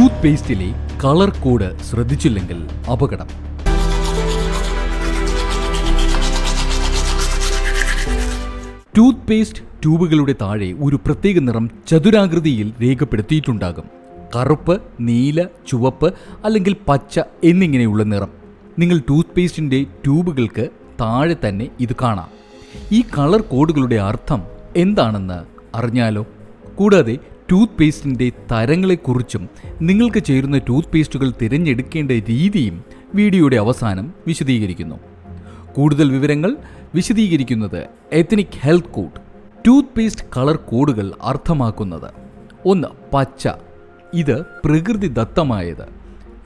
Tooth പേസ്റ്റിലെ colour code ശ്രദ്ധിച്ചില്ലെങ്കിൽ അപകടം. ടൂത്ത് പേസ്റ്റ് ട്യൂബുകളുടെ താഴെ ഒരു പ്രത്യേക നിറം ചതുരാകൃതിയിൽ രേഖപ്പെടുത്തിയിട്ടുണ്ടാകും. കറുപ്പ് നീല ചുവപ്പ് അല്ലെങ്കിൽ പച്ച എന്നിങ്ങനെയുള്ള നിറം. നിങ്ങൾ ടൂത്ത് പേസ്റ്റിന്റെ ട്യൂബുകൾക്ക് താഴെ തന്നെ ഇത് കാണാം. ഈ കളർ കോഡുകളുടെ അർത്ഥം എന്താണെന്ന് അറിഞ്ഞാലോ? കൂടാതെ ടൂത്ത് പേസ്റ്റിന്റെ തരങ്ങളെക്കുറിച്ചും നിങ്ങൾക്ക് ചേരുന്ന ടൂത്ത് പേസ്റ്റുകൾ തിരഞ്ഞെടുക്കേണ്ട രീതിയും വീഡിയോയുടെ അവസാനം വിശദീകരിക്കുന്നു. കൂടുതൽ വിവരങ്ങൾ വിശദീകരിക്കുന്നത് ethnic health code toothpaste colour കോഡുകൾ അർത്ഥമാക്കുന്നത്. ഒന്ന് പച്ച. ഇത് പ്രകൃതി ദത്തമായത്.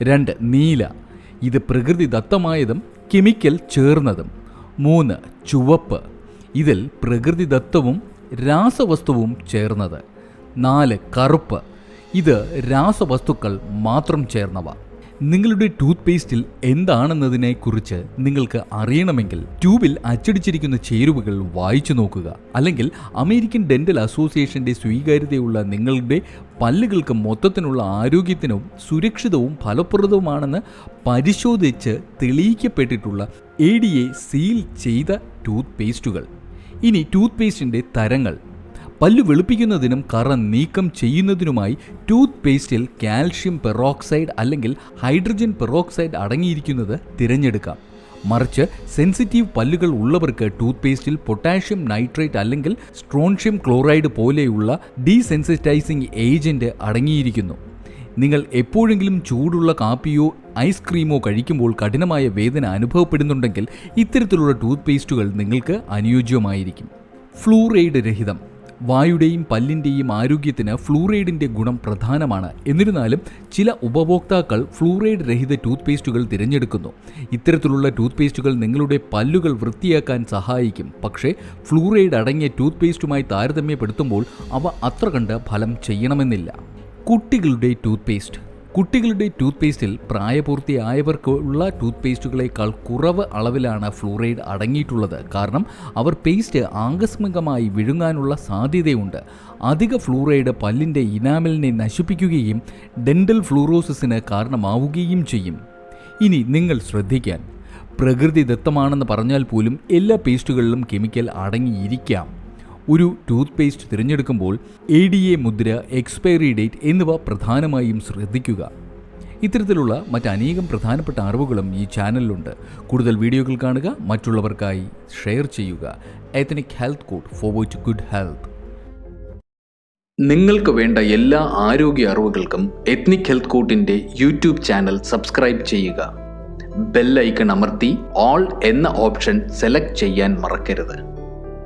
രണ്ട് നീല. ഇത് പ്രകൃതി ദത്തമായതും കെമിക്കൽ ചേർന്നതും. മൂന്ന് ചുവപ്പ്. ഇതിൽ പ്രകൃതിദത്തവും രാസവസ്തുവും ചേർന്നത്. നാല് കറുപ്പ്. ഇത് രാസവസ്തുക്കൾ മാത്രം ചേർന്നവ. നിങ്ങളുടെ ടൂത്ത് പേസ്റ്റിൽ എന്താണെന്നതിനെ കുറിച്ച് നിങ്ങൾക്ക് അറിയണമെങ്കിൽ ട്യൂബിൽ അച്ചടിച്ചിരിക്കുന്ന ചേരുവകൾ വായിച്ചു നോക്കുക. അല്ലെങ്കിൽ അമേരിക്കൻ ഡെന്റൽ അസോസിയേഷന്റെ സ്വീകാര്യതയുള്ള നിങ്ങളുടെ പല്ലുകൾക്ക് മൊത്തത്തിനുള്ള ആരോഗ്യത്തിനും സുരക്ഷിതവും ഫലപ്രദവുമാണെന്ന് പരിശോധിച്ച് തെളിയിക്കപ്പെട്ടിട്ടുള്ള എ ഡി എ സീൽ ചെയ്ത ടൂത്ത് പേസ്റ്റുകൾ ഇനി ടൂത്ത് പേസ്റ്റിന്റെ തരങ്ങൾ. പല്ല് വെളുപ്പിക്കുന്നതിനും കറ നീക്കം ചെയ്യുന്നതിനുമായി ടൂത്ത് പേസ്റ്റിൽ കാൽഷ്യം പെറോക്സൈഡ് അല്ലെങ്കിൽ ഹൈഡ്രജൻ പെറോക്സൈഡ് അടങ്ങിയിരിക്കുന്നത് തിരഞ്ഞെടുക്കാം. മറിച്ച് സെൻസിറ്റീവ് പല്ലുകൾ ഉള്ളവർക്ക് ടൂത്ത് പേസ്റ്റിൽ പൊട്ടാഷ്യം നൈട്രേറ്റ് അല്ലെങ്കിൽ സ്ട്രോൺഷ്യം ക്ലോറൈഡ് പോലെയുള്ള ഡീസെൻസിറ്റൈസിംഗ് ഏജന്റ് അടങ്ങിയിരിക്കുന്നു. നിങ്ങൾ എപ്പോഴെങ്കിലും ചൂടുള്ള കാപ്പിയോ ഐസ്ക്രീമോ കഴിക്കുമ്പോൾ കഠിനമായ വേദന അനുഭവപ്പെടുന്നുണ്ടെങ്കിൽ ഇത്തരത്തിലുള്ള ടൂത്ത് പേസ്റ്റുകൾ നിങ്ങൾക്ക് അനുയോജ്യമായിരിക്കും. ഫ്ലൂറൈഡ് രഹിതം. വായുടെയും പല്ലിന്റെയും ആരോഗ്യത്തിന് ഫ്ലൂറൈഡിന്റെ ഗുണം പ്രധാനമാണ്. എന്നിരുന്നാലും ചില ഉപഭോക്താക്കൾ ഫ്ലൂറൈഡ് രഹിത ടൂത്ത് പേസ്റ്റുകൾ തിരഞ്ഞെടുക്കുന്നു. ഇത്തരത്തിലുള്ള ടൂത്ത് പേസ്റ്റുകൾ നിങ്ങളുടെ പല്ലുകൾ വൃത്തിയാക്കാൻ സഹായിക്കും. പക്ഷേ ഫ്ലൂറൈഡ് അടങ്ങിയ ടൂത്ത് പേസ്റ്റുമായി താരതമ്യപ്പെടുത്തുമ്പോൾ അവ അത്ര കണ്ട് ഫലം ചെയ്യണമെന്നില്ല. കുട്ടികളുടെ ടൂത്ത് പേസ്റ്റ് കുട്ടികളുടെ ടൂത്ത് പേസ്റ്റിൽ പ്രായപൂർത്തിയായവർക്കുള്ള ടൂത്ത് പേസ്റ്റുകളേക്കാൾ കുറവ് അളവിലാണ് ഫ്ലൂറൈഡ് അടങ്ങിയിട്ടുള്ളത്. കാരണം അവർ പേസ്റ്റ് ആകസ്മികമായി വിഴുങ്ങാനുള്ള സാധ്യതയുണ്ട്. അധിക ഫ്ലൂറൈഡ് പല്ലിന്റെ ഇനാമലിനെ നശിപ്പിക്കുകയും ഡെന്റൽ ഫ്ലൂറോസിസിന് കാരണമാവുകയും ചെയ്യും. ഇനി നിങ്ങൾ ശ്രദ്ധിക്കാൻ. പ്രകൃതിദത്തമാണെന്ന് പറഞ്ഞാൽ പോലും എല്ലാ പേസ്റ്റുകളിലും കെമിക്കൽ അടങ്ങിയിരിക്കാം. ഒരു ടൂത്ത് പേസ്റ്റ് തിരഞ്ഞെടുക്കുമ്പോൾ എ ഡി എ മുദ്ര എക്സ്പയറി ഡേറ്റ് എന്നിവ പ്രധാനമായും ശ്രദ്ധിക്കുക. ഇത്തരത്തിലുള്ള മറ്റനേകം പ്രധാനപ്പെട്ട അറിവുകളും ഈ ചാനലിലുണ്ട്. കൂടുതൽ വീഡിയോകൾ കാണുക മറ്റുള്ളവർക്കായി ഷെയർ ചെയ്യുക. Ethnic health code to good health നിങ്ങൾക്ക് വേണ്ട എല്ലാ ആരോഗ്യ അറിവുകൾക്കും എത്നിക് ഹെൽത്ത് കോട്ടിന്റെ യൂട്യൂബ് ചാനൽ സബ്സ്ക്രൈബ് ചെയ്യുക. ബെല്ലൈക്കൺ അമർത്തി ഓൾ എന്ന ഓപ്ഷൻ സെലക്ട് ചെയ്യാൻ മറക്കരുത്.